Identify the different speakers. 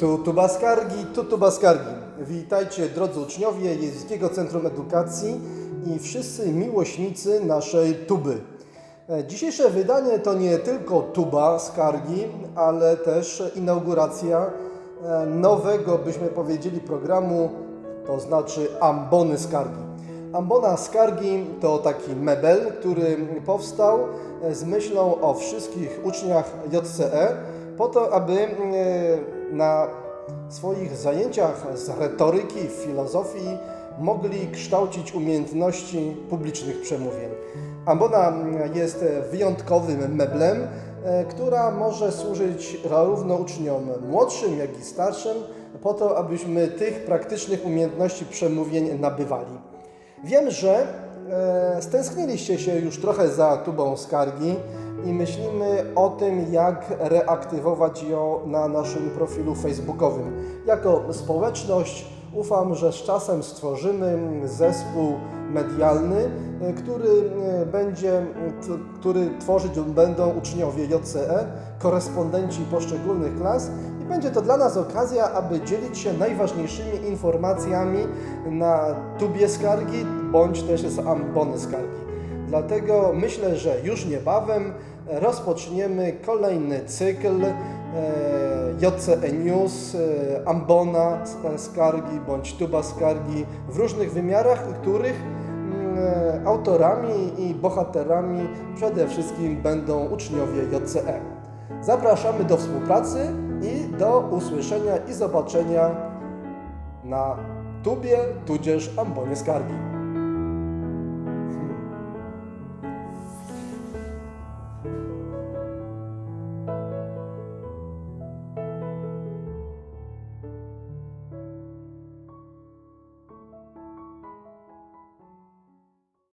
Speaker 1: Tu Tuba Skargi, tu Tuba Skargi. Witajcie drodzy uczniowie Jezieckiego Centrum Edukacji i wszyscy miłośnicy naszej tuby. E, Dzisiejsze wydanie to nie tylko tuba skargi, ale też inauguracja e, nowego, byśmy powiedzieli, programu, to znaczy ambony skargi. Ambona skargi to taki mebel, który powstał e, z myślą o wszystkich uczniach JCE, po to, aby na swoich zajęciach z retoryki, filozofii mogli kształcić umiejętności publicznych przemówień. Ambona jest wyjątkowym meblem, e, która może służyć zarówno uczniom młodszym, jak i starszym, po to, abyśmy tych praktycznych umiejętności przemówień nabywali. Wiem, że e, stęskniliście się już trochę za tubą skargi i myślimy o tym, jak reaktywować ją na naszym profilu facebookowym. Jako społeczność ufam, że z czasem stworzymy zespół medialny, e, który e, będzie, który tworzyć będą uczniowie JCE, korespondenci poszczególnych klas i będzie to dla nas okazja, aby dzielić się najważniejszymi informacjami na tubie skargi bądź też z ambony skargi. Dlatego myślę, że już niebawem rozpoczniemy kolejny cykl e, JCE News, e, ambona s- skargi bądź tuba skargi w różnych wymiarach, których mm, e, autorami i bohaterami przede wszystkim będą uczniowie JCE. Zapraszamy do współpracy i do usłyszenia i zobaczenia na tubie tudzież ambonie skargi.